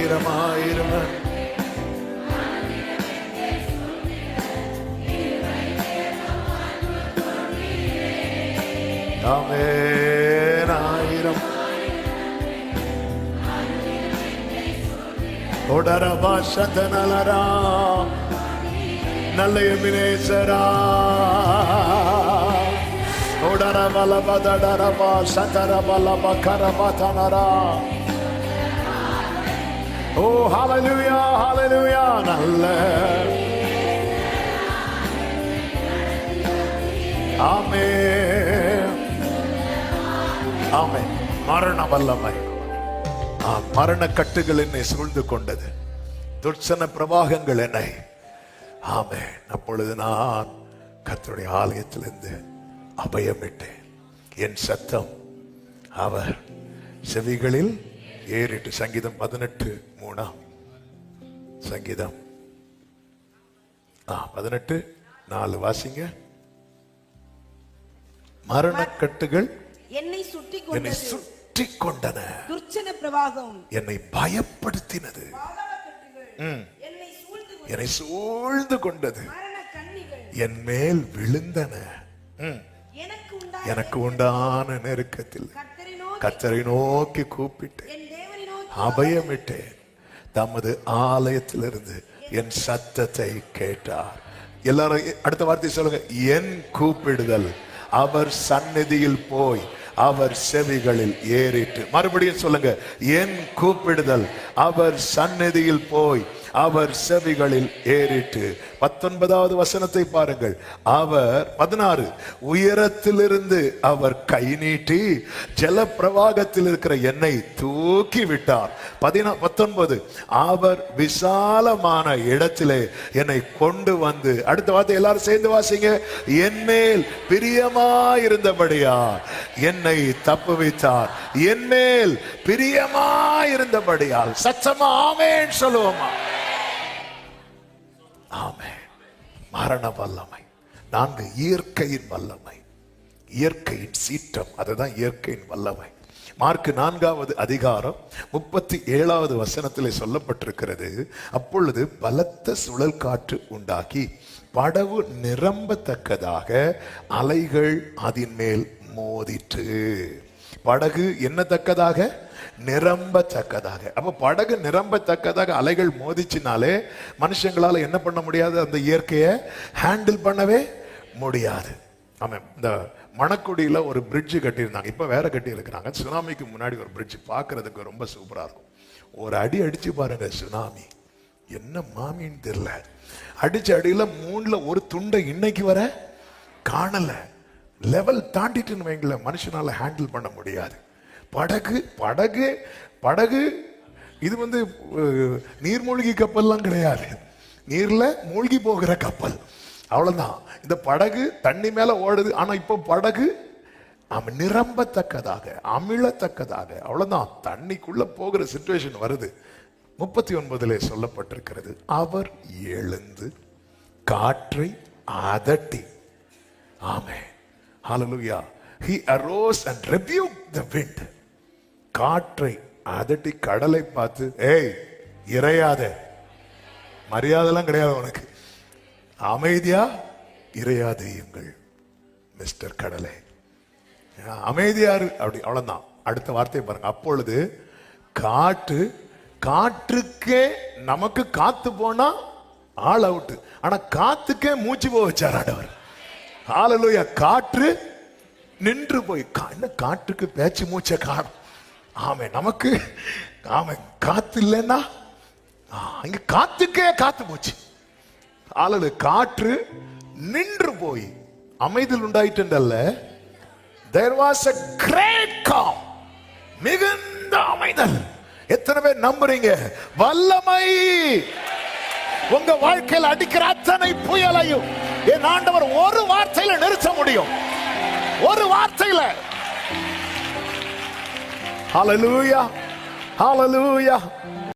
ஆயிரம் ஆயிரம் ஆமென் ஆயிரம் நலரா நல்ல எமினேசரா ஒடரபல பதடரபா சதரபல பகரபதனரா Oh, ஓ ஹalleluya ஹalleluya நல்ல. ஆமென். ஆமென். மரண வல்லமை ஆ, மரண கட்டுகள் என்னை சூழ்ந்து கொண்டது. துர்ச்சன பிரவாகங்கள் என்னை. ஆமே அப்பொழுது நான் கத்துடைய ஆலயத்திலிருந்து அபயமிட்டேன். என் சத்தம் அவர் செவிகளில் ஏறிட்டு சங்கீதம் பதினெட்டு மூணாம் சங்கீதம். ஆ பதினெட்டு நாலு வாசிங்க. மரணக்கட்டுகள் என்னை சுற்றி என்னை சுற்றி கொண்டன. துர்ச்சன பிரவாகம். என்னை பயப்படுத்தினது. என்னை சூழ்ந்து கொண்டது. என்னை சூழ்ந்து கொண்டது. மரண கண்ணிகள் என் மேல் விழுந்தன. எனக்கு உண்டான நெருக்கத்தில் கத்தரை நோக்கி நோக்கி அபயமிட்டேன். தமது ஆலயத்திலிருந்து என் சத்தத்தை கேட்டார். எல்லாரும் அடுத்த வார்த்தை சொல்லுங்க. என் கூப்பிடுதல். அவர் சந்நிதியில் போய் அவர் செவிகளில் ஏறிட்டு மறுபடியும் சொல்லுங்க. என் கூப்பிடுதல். அவர் சந்நிதியில் போய் அவர் செவிகளில் ஏறிட்டு பத்தொன்பதாவது வசனத்தை பாருங்கள். அவர் பதினாறு உயரத்திலிருந்து அவர் கை நீட்டி ஜல பிரவாகத்தில் இருக்கிற என்னை தூக்கி விட்டார். பதினா பத்தொன்பது அவர் விசாலமான இடத்திலே என்னை கொண்டு வந்து அடுத்த வார்த்தை எல்லாரும் சேர்ந்து வாசிங்க. என் மேல் பிரியமாயிருந்தபடியா என்னை தப்புவித்தார். என் மேல் பிரியமாயிருந்தபடியால் சச்சமா ஆமேன் சொல்லுவோமா? ஆமே மரண வல்லமை. நான்கு இயற்கையின் வல்லமை. இயற்கையின் சீற்றம் அதுதான் இயற்கையின் வல்லமை. மார்க் நான்காவது அதிகாரம் முப்பத்தி ஏழாவது வசனத்தில் சொல்லப்பட்டிருக்கிறது அப்பொழுது பலத்த சுழல் காற்று உண்டாக்கி படவு நிரம்பத்தக்கதாக அலைகள் அதன் மேல் மோதிற்று. படகு என்னத்தக்கதாக? நிரம்பத்தக்கதாக. அப்போ படகு நிரம்பத்தக்கதாக அலைகள் மோதிச்சினாலே மனுஷங்களால என்ன பண்ண முடியாது? அந்த இயற்கையை ஹேண்டில் பண்ணவே முடியாது. ஆமாம். இந்த மணக்குடியில் ஒரு பிரிட்ஜ் கட்டியிருந்தாங்க. இப்போ வேற கட்டி இருக்கிறாங்க. சுனாமிக்கு முன்னாடி ஒரு பிரிட்ஜ் பார்க்கறதுக்கு ரொம்ப சூப்பராக இருக்கும். ஒரு அடி அடிச்சு பாருங்க சுனாமி என்ன மாமின்னு தெரியல. அடிச்ச அடியில் மூணில் ஒரு துண்டை இன்னைக்கு வர காணலை. லெவல் தாண்டிட்டுன்னு வைங்களேன் மனுஷனால் ஹேண்டில் பண்ண முடியாது. படகு படகு படகு. இது வந்து நீர்மூழ்கி கப்பல்லாம் கிடையாது. நீர்ல மூழ்கி போகிற கப்பல். அவ்வளவுதான். இந்த படகு தண்ணி மேல ஓடுது. ஆனா இப்போ படகு நிரம்பத்தக்கதாக அமிழத்தக்கதாக அவ்வளவுதான். தண்ணிக்குள்ள போகிற சுச்சுவேஷன் வருது. முப்பத்தி ஒன்பதுல சொல்லப்பட்டிருக்கிறது அவர் எழுந்து காற்றை அதட்டி. ஆமே ஹalleluya he arose and rebuke the wind காற்றை அதட்டி கடலை பார்த்து ஏய் இறையாத. மரியாதைலாம் கிடையாது உனக்கு. அமைதியா இறையாதையுங்கள் மிஸ்டர் கடலை. அமைதியாரு அப்படி அவ்வளவுதான். அடுத்த வார்த்தையை பாருங்க. அப்பொழுது காற்று காற்றுக்கே நமக்கு காத்து போனா ஆள் அவுட்டு. ஆனா காத்துக்கே மூச்சு போக வச்சார் ஆடவர் ஹalleluya காற்று நின்று போய் கா- என்ன காற்றுக்கு பேச்சு மூச்சை காணும்? ஆமை நமக்கு ஆமை காத்து இல்லைன்னா இங்க காத்துக்கே காத்து போச்சு. ஆளு காற்று நின்று போய் அமைதியில் உண்டாயிட்டல்ல there was a great calm மிகுந்த அமைதல். எத்தனை பேர் நம்புறீங்க? வல்லமை! உங்க வாழ்க்கையில் அடிக்கிற அத்தனை புயலையும் என் ஆண்டவர் ஒரு வார்த்தையில நிறுத்த முடியும். ஒரு வார்த்தையில ஹalleluya ஹalleluya